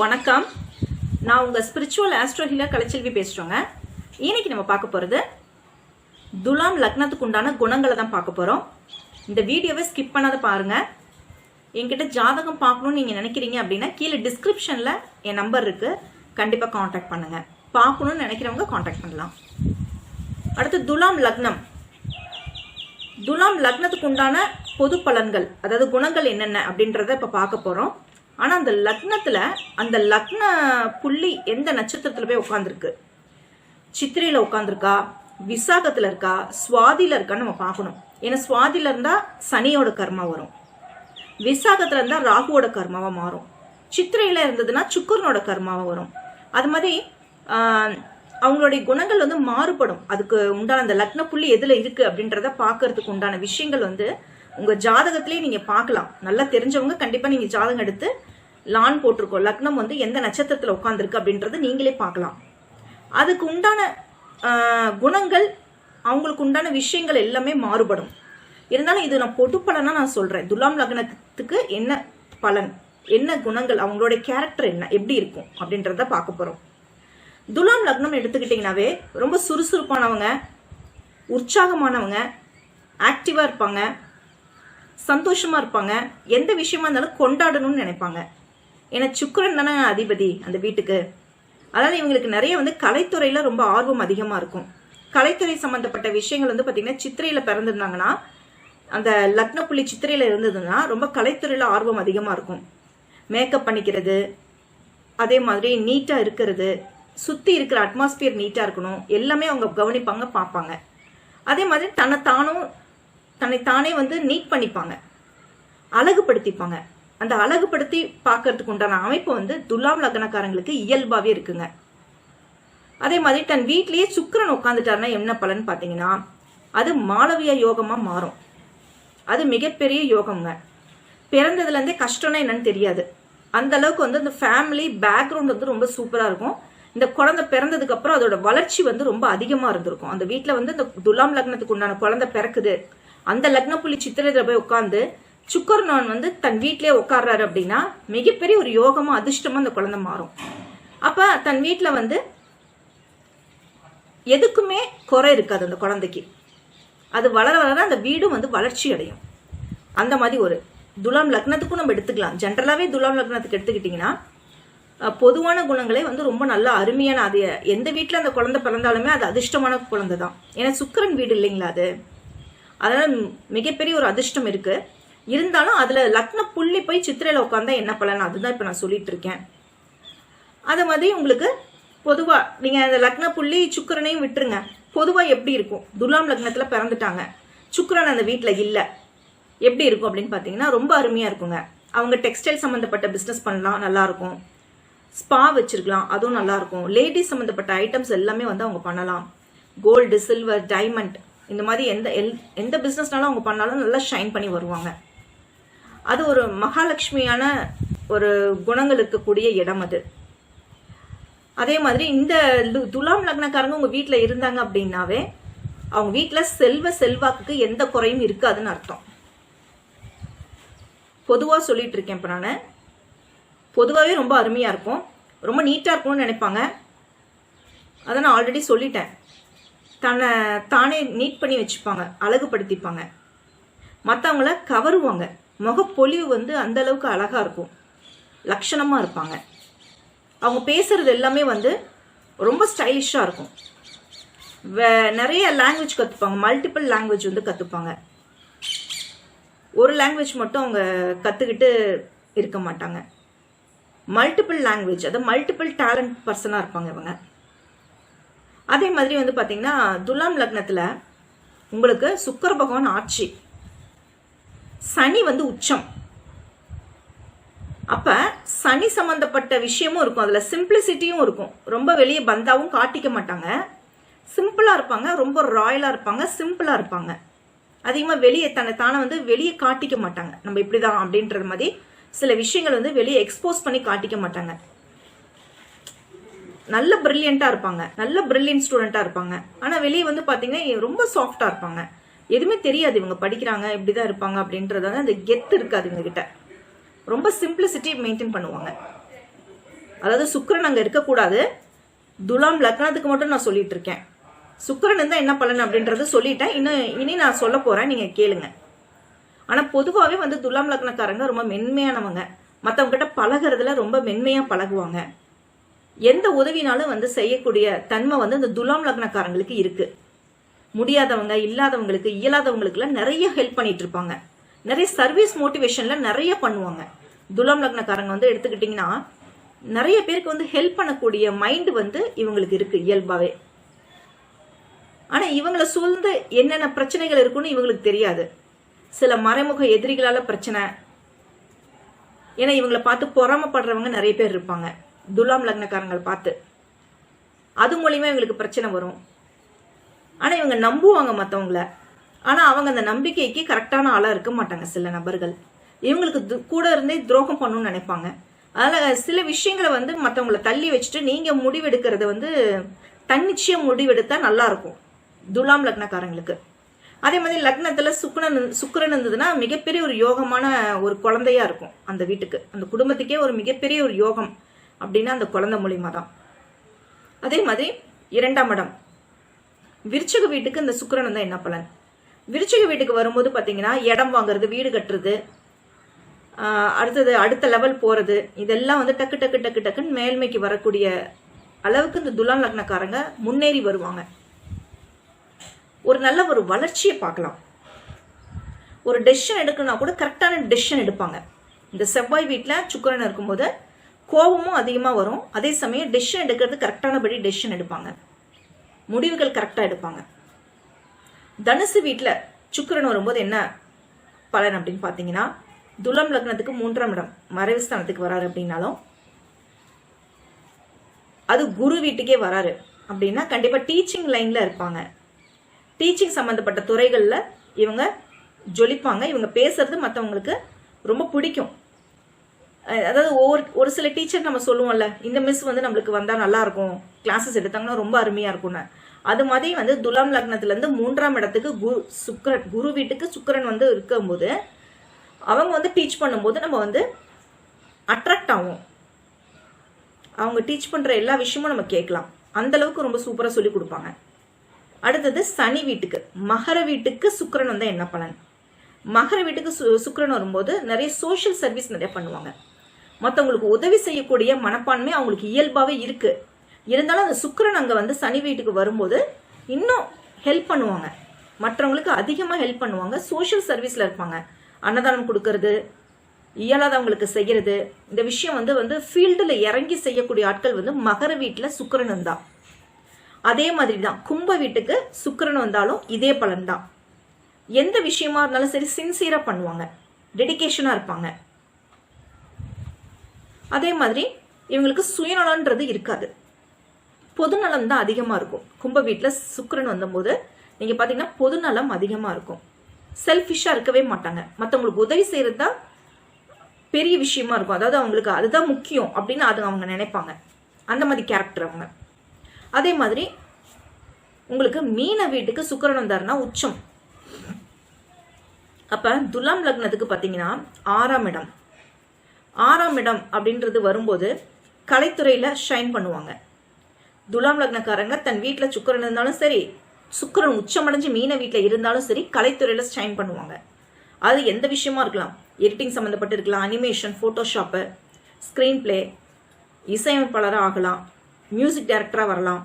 வணக்கம். நான் உங்கள் ஸ்பிரிச்சுவல் ஆஸ்ட்ரோ ஹீலர் கலைச்செல்வி பேசுகிறோங்க இன்னைக்கு நம்ம பார்க்க போகிறது துலாம் லக்னத்துக்கு உண்டான குணங்களை தான் பார்க்க போகிறோம் இந்த வீடியோவை ஸ்கிப் பண்ணாத பாருங்க. என்கிட்ட ஜாதகம் பார்க்கணும்னு நீங்கள் நினைக்கிறீங்க அப்படின்னா கீழே டிஸ்கிரிப்ஷனில் என் நம்பர் இருக்குது கண்டிப்பாக காண்டாக்ட் பண்ணுங்கள் பார்க்கணும்னு நினைக்கிறவங்க காண்டாக்ட் பண்ணலாம். அடுத்து துலாம் லக்னம். துலாம் லக்னத்துக்கு உண்டான பொது பலன்கள் அதாவது குணங்கள் என்னென்ன அப்படின்றத இப்போ பார்க்க போகிறோம் ஆனா அந்த லக்னத்துல அந்த லக்ன புள்ளி எந்த நட்சத்திரத்துல போய் உட்காந்துருக்கு சித்திரையில உட்காந்துருக்கா விசாகத்துல இருக்கா? சுவாதியில இருக்கான்னு நம்ம பார்க்கணும். ஏன்னா சுவாதியில இருந்தா சனியோட கர்மா வரும். விசாகத்துல இருந்தா ராகுவோட கர்மாவா மாறும். சித்திரையில இருந்ததுன்னா சுக்கரனோட கர்மாவா வரும். அது மாதிரி அவங்களுடைய குணங்கள் வந்து மாறுபடும். அதுக்கு உண்டான அந்த லக்ன புள்ளி எதுல இருக்கு அப்படின்றத பார்க்கறதுக்கு உண்டான விஷயங்கள் வந்து உங்க ஜாதகத்திலேயே நீங்க பார்க்கலாம். நல்லா தெரிஞ்சவங்க கண்டிப்பா நீங்க ஜாதகம் எடுத்து லான் போட்டிருக்கோம். லக்னம் வந்து எந்த நட்சத்திரத்துல உட்காந்துருக்கு அப்படின்றத நீங்களே பார்க்கலாம். அதுக்கு உண்டான குணங்கள் அவங்களுக்கு உண்டான விஷயங்கள் எல்லாமே மாறுபடும். இருந்தாலும் இது நான் பொது பலனா நான் சொல்றேன். துலாம் லக்னத்துக்கு என்ன பலன்? என்ன குணங்கள்? அவங்களுடைய கேரக்டர் என்ன? எப்படி இருக்கும்? அப்படின்றத பார்க்க போறோம். துலாம் லக்னம் எடுத்துக்கிட்டிங்கனாவே ரொம்ப சுறுசுறுப்பானவங்க உற்சாகமானவங்க ஆக்டிவா இருப்பாங்க சந்தோஷமா இருப்பாங்க எந்த விஷயமா இருந்தாலும் கொண்டாடணும்னு நினைப்பாங்க. ஏன்னா சுக்கரன் தானே அதிபதி அந்த வீட்டுக்கு. அதாவது இவங்களுக்கு நிறைய வந்து கலைத்துறையில ரொம்ப ஆர்வம் அதிகமா இருக்கும். கலைத்துறை சம்பந்தப்பட்ட விஷயங்கள் வந்து பாத்தீங்கன்னா சித்திரையில பிறந்திருந்தாங்கன்னா அந்த லக்ன புள்ளி சித்திரையில இருந்ததுன்னா ரொம்ப கலைத்துறையில ஆர்வம் அதிகமா இருக்கும். மேக்கப் பண்ணிக்கிறது அதே மாதிரி நீட்டா இருக்கிறது சுத்தி இருக்கிற அட்மாஸ்பியர் நீட்டா இருக்கணும் எல்லாமே அவங்க கவனிப்பாங்க பார்ப்பாங்க. அதே மாதிரி தன்னை தானும் தன்னை தானே வந்து நீட் பண்ணிப்பாங்க. அழகுபடுத்திப்பாங்க. அந்த அழகுபடுத்தி பார்க்கறதுக்கு உண்டான அமைப்பு வந்து துலாம் லக்னக்காரங்களுக்கு இயல்பாகவே இருக்குங்க. அதே மாதிரி தன் வீட்டிலேயே சுக்கிரன் உட்காந்துட்டாருன்னா என்ன பலன் பார்த்தீங்கன்னா அது மாளவிய யோகமா மாறும். அது மிகப்பெரிய யோகம்ங்க. பிறந்ததுலேருந்தே கஷ்டம்னா என்னன்னு தெரியாது. அந்த அளவுக்கு வந்து அந்த ஃபேமிலி பேக்ரவுண்ட் வந்து ரொம்ப சூப்பராக இருக்கும். இந்த குழந்தை பிறந்ததுக்கு அப்புறம் அதோட வளர்ச்சி வந்து ரொம்ப அதிகமாக இருந்திருக்கும். அந்த வீட்டில் வந்து இந்த துலாம் லக்னத்துக்கு உண்டான குழந்தை பிறக்குது. அந்த லக்ன புள்ளி சித்திரத்துல போய் உட்காந்து சுக்கரனோன் வந்து தன் வீட்டிலே உட்கார்றாரு அப்படின்னா மிகப்பெரிய ஒரு யோகமும் அதிர்ஷ்டமும் அந்த குழந்தை மாறும். அப்ப தன் வீட்டில் வந்து எதுக்குமே குறை இருக்காது அந்த குழந்தைக்கு. அது வளர வளர அந்த வீடும் வந்து வளர்ச்சி அடையும். அந்த மாதிரி ஒரு துலாம் லக்னத்துக்கும் நம்ம எடுத்துக்கலாம். ஜென்ரலாகவே துலாம் லக்னத்துக்கு எடுத்துக்கிட்டிங்கன்னா பொதுவான குணங்களே வந்து ரொம்ப நல்ல அருமையான அது எந்த வீட்டில் அந்த குழந்தை பிறந்தாலுமே அது அதிர்ஷ்டமான குழந்தை தான் ஏன்னா சுக்கரன் வீடு இல்லைங்களா அது? அதனால் மிகப்பெரிய ஒரு அதிர்ஷ்டம் இருக்குது இருந்தாலும் அதுல லக்ன புள்ளி போய் சித்திரையில உட்காந்தா என்ன பலன்? அதுதான் இப்ப நான் சொல்லிட்டு இருக்கேன். அது மாதிரி உங்களுக்கு பொதுவா நீங்க அந்த லக்ன புள்ளி சுக்கரனையும் விட்டுருங்க. பொதுவா எப்படி இருக்கும்? துலாம் லக்னத்துல பிறந்துட்டாங்க. சுக்கரன் அந்த வீட்டுல இல்ல. எப்படி இருக்கும் அப்படின்னு பாத்தீங்கன்னா ரொம்ப அருமையா இருக்குங்க. அவங்க டெக்ஸ்டைல் சம்பந்தப்பட்ட பிசினஸ் பண்ணலாம் நல்லா இருக்கும். ஸ்பா வச்சிருக்கலாம் அதுவும் நல்லா இருக்கும். லேடிஸ் சம்பந்தப்பட்ட ஐட்டம்ஸ் எல்லாமே வந்து அவங்க பண்ணலாம். கோல்டு சில்வர் டைமண்ட் இந்த மாதிரி எந்த எல்- எந்த பிசினஸ்னாலும் அவங்க பண்ணாலும் நல்லா ஷைன் பண்ணி வருவாங்க. அது ஒரு மகாலட்சுமியான ஒரு குணங்கள் இருக்கக்கூடிய இடம் அது. அதே மாதிரி இந்த துலாம் லக்னக்காரங்க உங்க வீட்டில் இருந்தாங்க அப்படின்னாவே அவங்க வீட்டில் செல்வ செல்வாக்குக்கு எந்த குறையும் இருக்காதுன்னு அர்த்தம். பொதுவாக சொல்லிட்டு இருக்கேன் இப்போ நான். பொதுவாகவே ரொம்ப அருமையாக இருக்கும். ரொம்ப நீட்டாக இருக்கும்னு நினைப்பாங்க. அதை நான் ஆல்ரெடி சொல்லிட்டேன். தன்னை தானே நீட் பண்ணி வச்சுப்பாங்க அழகுபடுத்திப்பாங்க. மற்றவங்கள கவருவாங்க. முகப்பொலிவு வந்து அந்த அளவுக்கு அழகா இருக்கும். லட்சணமா இருப்பாங்க. அவங்க பேசுறது எல்லாமே வந்து ரொம்ப ஸ்டைலிஷாக இருக்கும். வே- நிறைய லாங்குவேஜ் கற்றுப்பாங்க மல்டிபிள் லாங்குவேஜ் வந்து கற்றுப்பாங்க ஒரு லாங்குவேஜ் மட்டும் அவங்க கற்றுக்கிட்டு இருக்க மாட்டாங்க. மல்டிபிள் லாங்குவேஜ் அதாவது மல்டிபிள் டேலண்ட் பர்சனாக இருப்பாங்க இவங்க. அதே மாதிரி வந்து பார்த்தீங்கன்னா துலாம் லக்னத்தில் உங்களுக்கு சுக்கர பகவான் ஆட்சி. சனி வந்து உச்சம். அப்ப சனி சம்பந்தப்பட்ட விஷயமும் இருக்கும். அதுல சிம்பிளிசிட்டியும் இருக்கும். ரொம்ப வெளியே பந்தாவும் காட்டிக்க மாட்டாங்க. சிம்பிளா இருப்பாங்க. ரொம்ப ராயலா இருப்பாங்க. சிம்பிளா இருப்பாங்க. அதிகமா வெளியே தன்னை தானே வந்து வெளியே காட்டிக்க மாட்டாங்க. நம்ம இப்படிதான் அப்படின்றது மாதிரி சில விஷயங்கள் வந்து வெளியே எக்ஸ்போஸ் பண்ணி காட்டிக்க மாட்டாங்க. நல்ல பிரில்லியண்டா இருப்பாங்க. நல்ல பிரில்லியன்ட் ஸ்டூடெண்டா இருப்பாங்க. ஆனா வெளியே வந்து பாத்தீங்கன்னா ரொம்ப சாஃப்டா இருப்பாங்க. எதுவுமே தெரியாது. இவங்க படிக்கிறாங்க இப்படிதான் இருப்பாங்க அப்படின்றதால அந்த கெத்து இருக்காது இவங்க கிட்ட ரொம்ப சிம்பிளிசிட்டி மெயின்டைன் பண்ணுவாங்க. அதாவது சுக்கரன் அங்க இருக்கக்கூடாது. துலாம் லக்னத்துக்கு மட்டும் நான் சொல்லிட்டு இருக்கேன். சுக்கரன் இருந்தா என்ன பலன் அப்படின்றத சொல்லிட்டேன். இன்னும் இனி நான் சொல்ல போறேன். நீங்க கேளுங்க. ஆனா பொதுவாகவே வந்து துலாம் லக்னக்காரங்க ரொம்ப மென்மையானவங்க. மற்றவங்க கிட்ட பழகுறதுல ரொம்ப மென்மையா பழகுவாங்க. எந்த உதவினாலும் வந்து செய்யக்கூடிய தன்மை வந்து இந்த துலாம் லக்னக்காரங்களுக்கு இருக்கு. முடியாதவங்க இல்லாதவங்களுக்கு இயலாதவங்களுக்குலாம் நிறைய ஹெல்ப் பண்ணிட்டு இருப்பாங்க நிறைய சர்வீஸ் மோட்டிவேஷன்ல நிறைய பண்ணுவாங்க. துலாம் லக்னக்காரங்க வந்து எடுத்துக்கிட்டிங்கன்னா நிறைய பேருக்கு வந்து ஹெல்ப் பண்ணக்கூடிய மைண்ட் வந்து இவங்களுக்கு இருக்கு இயல்பாவே. ஆனா இவங்களை சூழ்ந்து என்னென்ன பிரச்சனைகள் இருக்குன்னு இவங்களுக்கு தெரியாது. சில மறைமுக எதிரிகளால பிரச்சனை. ஏன்னா இவங்கள பார்த்து பொறாமப்படுறவங்க நிறைய பேர் இருப்பாங்க. துலாம் லக்னக்காரங்களை பார்த்து. அது மூலியமா இவங்களுக்கு பிரச்சனை வரும். ஆனால் இவங்க நம்புவாங்க மற்றவங்கள ஆனால் அவங்க அந்த நம்பிக்கைக்கு கரெக்டான ஆளாக இருக்க மாட்டாங்க சில நபர்கள். இவங்களுக்கு கூட இருந்தே துரோகம் பண்ணணும்னு நினைப்பாங்க. அதனால் சில விஷயங்களை வந்து மற்றவங்கள தள்ளி வச்சுட்டு நீங்கள் முடிவெடுக்கிறது வந்து தன்னிச்சயம் முடிவெடுத்தால் நல்லாயிருக்கும் துலாம் லக்னக்காரங்களுக்கு. அதே மாதிரி லக்னத்தில் சுக்கிரன் சுக்கரன் இருந்ததுன்னா மிகப்பெரிய ஒரு யோகமான ஒரு குழந்தையா இருக்கும் அந்த வீட்டுக்கு. அந்த குடும்பத்துக்கே ஒரு மிகப்பெரிய ஒரு யோகம் அப்படின்னா அந்த குழந்தை மூலியமா தான் அதே மாதிரி இரண்டாம் இடம். விருச்சக வீட்டுக்கு இந்த சுக்கரன் தான் என்ன பலன்? விருச்சக வீட்டுக்கு வரும்போது பாத்தீங்கன்னா இடம் வாங்குறது வீடு கட்டுறது அடுத்தது அடுத்த லெவல் போறது இதெல்லாம் வந்து டக்கு டக்கு டக்கு டக்குன்னு மேல்மைக்கு வரக்கூடிய அளவுக்கு இந்த துலான் லக்னக்காரங்க முன்னேறி வருவாங்க. ஒரு நல்ல ஒரு வளர்ச்சியை பார்க்கலாம். ஒரு டெசிஷன் எடுக்கணும்னா கூட கரெக்டான டெசிஷன் எடுப்பாங்க. இந்த செவ்வாய் வீட்டில் சுக்கரன் இருக்கும்போது கோபமும் அதிகமாக வரும். அதே சமயம் டெசிஷன் எடுக்கிறது கரெக்டானபடி டெசிஷன் எடுப்பாங்க. முடிவுகள் கரெக்டாக எடுப்பாங்க. தனுசு வீட்டில் சுக்கரன் வரும்போது என்ன பலன் அப்படின்னு பார்த்தீங்கன்னா துலம் லக்னத்துக்கு மூன்றாம் இடம் மறைவு ஸ்தானத்துக்கு வராரு அப்படின்னாலும் அது குரு வீட்டுக்கே வராரு அப்படின்னா கண்டிப்பா டீச்சிங் லைன்ல இருப்பாங்க. டீச்சிங் சம்பந்தப்பட்ட துறைகள்ல இவங்க ஜொலிப்பாங்க இவங்க பேசுறது மற்றவங்களுக்கு ரொம்ப பிடிக்கும். அதாவது ஒவ்வொரு ஒரு சில டீச்சர் நம்ம சொல்லுவோம்ல இந்த மிஸ் வந்து நம்மளுக்கு வந்தா நல்லா இருக்கும். கிளாஸஸ் எடுத்தாங்கன்னா ரொம்ப அருமையா இருக்கும்னு. அது மாதிரி வந்து துலாம் லக்னத்துல இருந்து மூன்றாம் இடத்துக்கு குரு சுக்கரன் குரு வீட்டுக்கு சுக்கரன் வந்து இருக்கும்போது அவங்க வந்து டீச் பண்ணும்போது நம்ம வந்து அட்ராக்ட் ஆகும் அவங்க டீச் பண்ற எல்லா விஷயமும் நம்ம கேட்கலாம். அந்த அளவுக்கு ரொம்ப சூப்பரா சொல்லி கொடுப்பாங்க. அடுத்தது சனி வீட்டுக்கு. மகர வீட்டுக்கு சுக்கரன் வந்தால் என்ன பலன்? மகர வீட்டுக்கு சு- சுக்கிரன் வரும்போது நிறைய சோஷியல் சர்வீஸ் நிறைய பண்ணுவாங்க. மற்றவங்களுக்கு உதவி செய்யக்கூடிய மனப்பான்மை அவங்களுக்கு இயல்பாகவே இருக்கு. இருந்தாலும் அந்த சுக்கரன் அங்கே வந்து சனி வீட்டுக்கு வரும்போது இன்னும் ஹெல்ப் பண்ணுவாங்க. மற்றவங்களுக்கு அதிகமாக ஹெல்ப் பண்ணுவாங்க. சோஷியல் சர்வீஸில் இருப்பாங்க. அன்னதானம் கொடுக்கறது இயலாதவங்களுக்கு செய்கிறது இந்த விஷயம் வந்து வந்து ஃபீல்டில் இறங்கி செய்யக்கூடிய ஆட்கள் வந்து மகர வீட்டில் சுக்கரன் தான் அதே மாதிரி தான் கும்ப வீட்டுக்கு சுக்கரன் வந்தாலும் இதே பலன் தான் எந்த விஷயமா இருந்தாலும் சரி சின்சியராக பண்ணுவாங்க. டெடிக்கேஷனாக இருப்பாங்க. அதே மாதிரி இவங்களுக்கு சுயநலன்றது இருக்காது. பொதுநலம் தான் அதிகமாக இருக்கும். கும்ப வீட்டில் சுக்கரன் வந்தபோது நீங்கள் பார்த்தீங்கன்னா பொதுநலம் அதிகமாக இருக்கும். செல்ஃபிஷாக இருக்கவே மாட்டாங்க. மற்றவங்களுக்கு உதவி செய்கிறது தான் பெரிய விஷயமா இருக்கும். அதாவது அவங்களுக்கு அதுதான் முக்கியம் அப்படின்னு அது அவங்க நினைப்பாங்க. அந்த மாதிரி கேரக்டர் அவங்க. அதே மாதிரி உங்களுக்கு மீன வீட்டுக்கு சுக்கரன் வந்தாருன்னா உச்சம். அப்ப துலாம் லக்னத்துக்கு பார்த்தீங்கன்னா ஆறாம் இடம். ஆறாம் இடம் அப்படின்றது வரும்போது கலைத்துறையில ஷைன் பண்ணுவாங்க. துலாம் லக்னக்காரங்க தன் வீட்டில் சுக்கிரன் இருந்தாலும் சரி சுக்கரன் உச்சமடைஞ்சு மீன வீட்டில் இருந்தாலும் சரி கலைத்துறையில ஷைன் பண்ணுவாங்க. அது எந்த விஷயமா இருக்கலாம்? எடிட்டிங் சம்மந்தப்பட்டு இருக்கலாம் அனிமேஷன் ஃபோட்டோஷாப்பு ஸ்க்ரீன் பிளே இசையமைப்பாளராக ஆகலாம் மியூசிக் டைரக்டராக வரலாம்.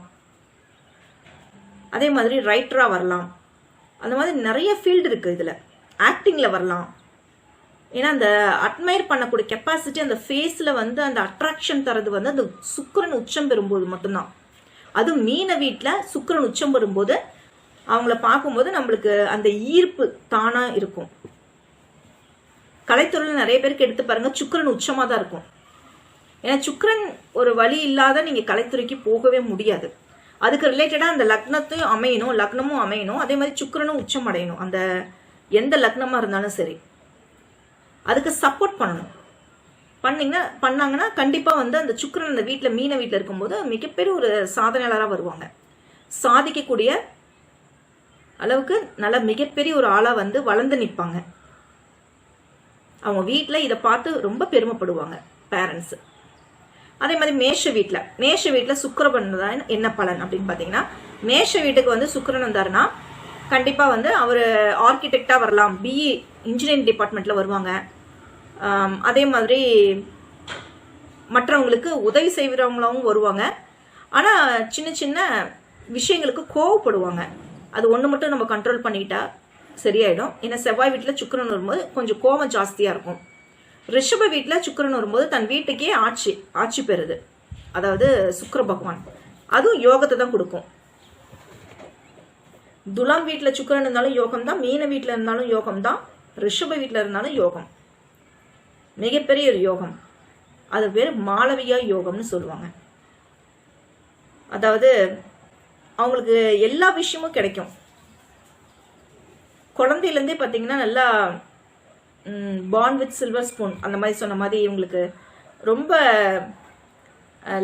அதே மாதிரி ரைட்டராக வரலாம். அந்த மாதிரி நிறைய ஃபீல்டு இருக்குது இதில். ஆக்டிங்கில் வரலாம். ஏன்னா அந்த அட்மையர் பண்ணக்கூடிய கெப்பாசிட்டி அந்த ஃபேஸில் வந்து அந்த அட்ராக்ஷன் தரது வந்து அந்த சுக்கரன் உச்சம் பெறும்போது மட்டும்தான். அதுவும் மீன வீட்டில் சுக்கரன் உச்சம் பெறும்போது அவங்கள பார்க்கும்போது நம்மளுக்கு அந்த ஈர்ப்பு தானாக இருக்கும். கலைத்துறையில் நிறைய பேருக்கு எடுத்து பாருங்க சுக்கரன் உச்சமாக தான் இருக்கும். ஏன்னா சுக்கிரன் ஒரு வழி இல்லாத நீங்கள் கலைத்துறைக்கு போகவே முடியாது. அதுக்கு ரிலேட்டடாக அந்த லக்னத்தையும் அமையணும் லக்னமும் அமையணும். அதே மாதிரி சுக்கரனும் உச்சம் அடையணும். அந்த எந்த லக்னமாக இருந்தாலும் சரி. அதுக்கு சப்போர்ட் பண்ணணும். பண்ணிங்கன்னா பண்ணாங்கன்னா கண்டிப்பாக வந்து அந்த சுக்கரன் அந்த வீட்டில் மீன வீட்டில் இருக்கும்போது மிகப்பெரிய ஒரு சாதனையாளராக வருவாங்க. சாதிக்கக்கூடிய அளவுக்கு நல்ல மிகப்பெரிய ஒரு ஆளாக வந்து வளர்ந்து நிற்பாங்க அவங்க வீட்டில் இதை பார்த்து ரொம்ப பெருமைப்படுவாங்க பேரண்ட்ஸ் அதே மாதிரி மேஷ வீட்டில் மேஷ வீட்டில் சுக்கிரன் தான் என்ன பலன் அப்படின்னு பார்த்தீங்கன்னா மேஷ வீட்டுக்கு வந்து சுக்கரன் வந்தாருன்னா கண்டிப்பாக வந்து அவர் ஆர்கிடெக்டாக வரலாம். பிஇ இன்ஜினியரிங் டிபார்ட்மெண்ட்டில் வருவாங்க. அதே மாதிரி மற்றவங்களுக்கு உதவி செய்கிறவங்களாவும் வருவாங்க. ஆனால் சின்ன சின்ன விஷயங்களுக்கு கோவப்படுவாங்க. அது ஒன்று மட்டும் நம்ம கண்ட்ரோல் பண்ணிக்கிட்டா சரியாயிடும். ஏன்னா செவ்வாய் வீட்டில் சுக்கரன் வரும்போது கொஞ்சம் கோவம் ஜாஸ்தியாக இருக்கும். ரிஷப வீட்டில் சுக்கரன் வரும்போது தன் வீட்டுக்கே ஆட்சி ஆட்சி பெறுது. அதாவது சுக்கர பகவான். அதுவும் யோகத்தை தான் கொடுக்கும். துலாம் வீட்டில் சுக்கிரன் இருந்தாலும் யோகம் தான் மீன வீட்டில் இருந்தாலும் யோகம் தான் ரிஷப வீட்டில் இருந்தாலும் யோகம். மிகப்பெரிய ஒரு யோகம். அது பேர் மாளவியா யோகம்னு சொல்லுவாங்க. அதாவது அவங்களுக்கு எல்லா விஷயமும் கிடைக்கும். குழந்தையிலேருந்தே பார்த்தீங்கன்னா நல்லா பாண்ட் வித் சில்வர் ஸ்பூன் அந்த மாதிரி சொன்ன மாதிரி இவங்களுக்கு ரொம்ப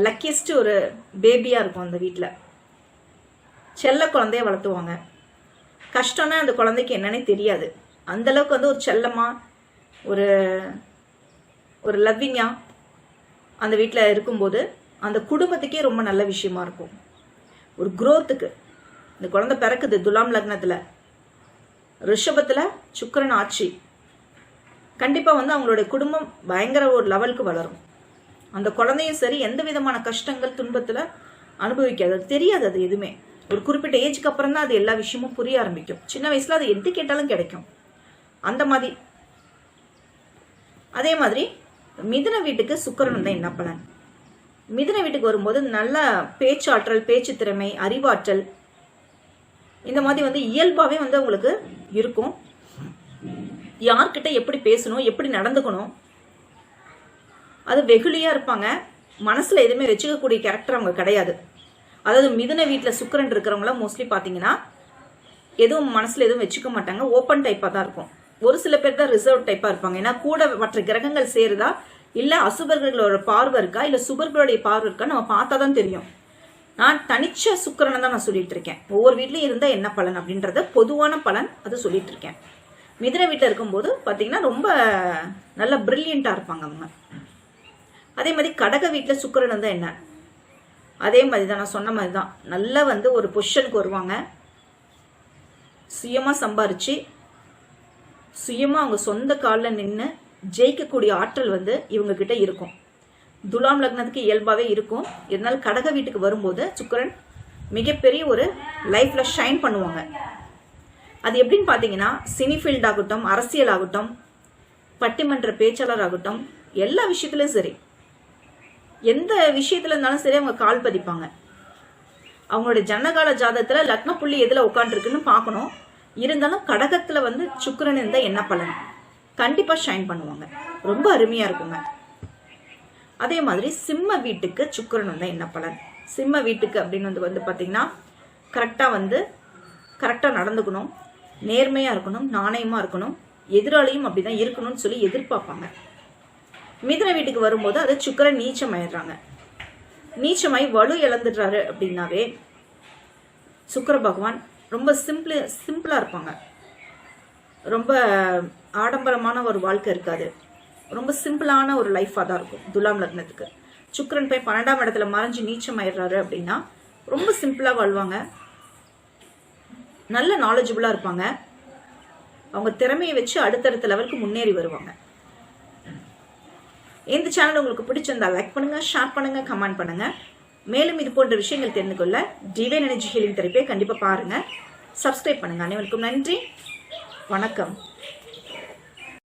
லக்கியஸ்ட் ஒரு பேபியாக இருக்கும் அந்த வீட்டில் செல்ல குழந்தைய வளர்த்துவாங்க. கஷ்டம்னா அந்த குழந்தைக்கு என்னன்னே தெரியாது. அந்தளவுக்கு வந்து ஒரு செல்லமாக ஒரு ஒரு லவ்விங்கா அந்த வீட்டில் இருக்கும்போது அந்த குடும்பத்துக்கே ரொம்ப நல்ல விஷயமா இருக்கும். ஒரு குரோத்துக்கு இந்த குழந்தை பிறக்குது துலாம் லக்னத்தில். ரிஷபத்தில் சுக்கரன் ஆட்சி. கண்டிப்பாக வந்து அவங்களுடைய குடும்பம் பயங்கர ஒரு லெவலுக்கு வளரும். அந்த குழந்தையும் சரி எந்த விதமான கஷ்டங்கள் துன்பத்தில் அனுபவிக்காது. அது தெரியாது அது எதுவுமே. ஒரு குறிப்பிட்ட ஏஜுக்கு அப்புறம் தான் அது எல்லா விஷயமும் புரிய ஆரம்பிக்கும். சின்ன வயசில் அது எது கேட்டாலும் கிடைக்கும். அந்த மாதிரி. அதே மாதிரி மிதுன வீட்டுக்கு சுக்கரன் தான் என்ன பலன்? மிதுன வீட்டுக்கு வரும்போது நல்ல பேச்சாற்றல் பேச்சு திறமை அறிவாற்றல் இந்த மாதிரி வந்து இயல்பாகவே வந்து அவங்களுக்கு இருக்கும். யார்கிட்ட எப்படி பேசணும் எப்படி நடந்துக்கணும் அது வெகுளியா இருப்பாங்க. மனசுல எதுவுமே வச்சுக்கக்கூடிய கேரக்டர் அவங்க கிடையாது. அதாவது மிதுன வீட்டில் சுக்கரன் இருக்கிறவங்களாம் மோஸ்ட்லி பார்த்தீங்கன்னா எதுவும் மனசுல எதுவும் வச்சுக்க மாட்டாங்க. ஓப்பன் டைப்பாக தான் இருக்கும். ஒரு சில பேர் தான் ரிசர்வ் டைப்பாக இருப்பாங்க. ஏன்னா கூட மற்ற கிரகங்கள் சேருதா? இல்லை அசுபர்களோட பார்வை இருக்கா? இல்லை சுபர்களுடைய பார்வை இருக்கா? நம்ம பார்த்தா தான் தெரியும். நான் தனிச்ச சுக்கரனை தான் நான் சொல்லிட்டு இருக்கேன். ஒவ்வொரு வீட்லயும் இருந்தா என்ன பலன் அப்படின்றத பொதுவான பலன் அது சொல்லிட்டு இருக்கேன். மிதிரை வீட்டில் இருக்கும்போது பார்த்தீங்கன்னா ரொம்ப நல்ல பிரில்லியண்ட்டாக இருப்பாங்க அவங்க. அதே மாதிரி கடக வீட்டில் சுக்கரன் இருந்தால் என்ன? அதே மாதிரி தான் நான் சொன்ன மாதிரி தான் நல்லா வந்து ஒரு பொசிஷனுக்கு வருவாங்க. சுயமாக சம்பாரிச்சு சுயமாக அவங்க சொந்த காலில் நின்று ஜெயிக்கக்கூடிய ஆற்றல் வந்து இவங்க கிட்ட இருக்கும். துலாம் லக்னத்துக்கு இயல்பாகவே இருக்கும். இருந்தாலும் கடக வீட்டுக்கு வரும்போது சுக்கரன் மிகப்பெரிய ஒரு லைஃப்பில் ஷைன் பண்ணுவாங்க. அது எப்படின்னு பார்த்தீங்கன்னா சினிஃபீல்ட் ஆகட்டும் அரசியல் ஆகட்டும் பட்டிமன்ற பேச்சாளர் ஆகட்டும் எல்லா விஷயத்துலையும் சரி. எந்த விஷயத்துல இருந்தாலும் சரி அவங்க கால் பதிப்பாங்க. அவங்களோட ஜனகால ஜாதகத்தில் லக்ன புள்ளி எதில் உட்காந்துருக்குன்னு பார்க்கணும். இருந்தாலும் கடகத்துல வந்து சுக்கரன் இருந்தால் என்ன பலன்? கண்டிப்பா ஷைன் பண்ணுவாங்க. ரொம்ப அருமையா இருக்குங்க. அதே மாதிரி சிம்ம வீட்டுக்கு சுக்கிரன் வந்தா என்ன பலன்? சிம்ம வீட்டுக்கு அப்படின்னு வந்து வந்து பாத்தீங்கன்னா கரெக்டா வந்து கரெக்டா நடந்துக்கணும். நேர்மையா இருக்கணும் நாணயமா இருக்கணும். எதிராளியும் அப்படிதான் இருக்கணும்னு சொல்லி எதிர்பார்ப்பாங்க. மிதன வீட்டுக்கு வரும்போது அது சுக்கிரன் நீச்சமாயிடுறாங்க. நீச்சமாய் வலு இழந்துடுறாரு அப்படின்னாவே சுக்கர பகவான் ரொம்ப சிம்பிள் சிம்பிளாக இருப்பாங்க. ரொம்ப ஆடம்பரமான ஒரு வாழ்க்கை இருக்காது. ரொம்ப சிம்பிளான ஒரு லைஃபாக தான் இருக்கும் துலாம் லக்னத்துக்கு. சுக்கரன் போய் பன்னெண்டாம் இடத்துல மறைஞ்சு நீச்சம் ஆயிடுறாரு அப்படின்னா ரொம்ப சிம்பிளாக வாழ்வாங்க. நல்ல நாலேஜபிளாக இருப்பாங்க. அவங்க திறமையை வச்சு அடுத்தடுத்த லெவலுக்கு முன்னேறி வருவாங்க. இந்த சேனல் உங்களுக்கு பிடிச்சிருந்தா லைக் பண்ணுங்க ஷேர் பண்ணுங்க கமெண்ட் பண்ணுங்க. மேலும் இது போன்ற விஷயங்கள் தெரிந்து கொள்ள டிவைன் எனர்ஜி ஹீலிங் தெரப்பியை கண்டிப்பாக பாருங்கள் சப்ஸ்கிரைப் பண்ணுங்கள் அனைவருக்கும் நன்றி. வணக்கம்.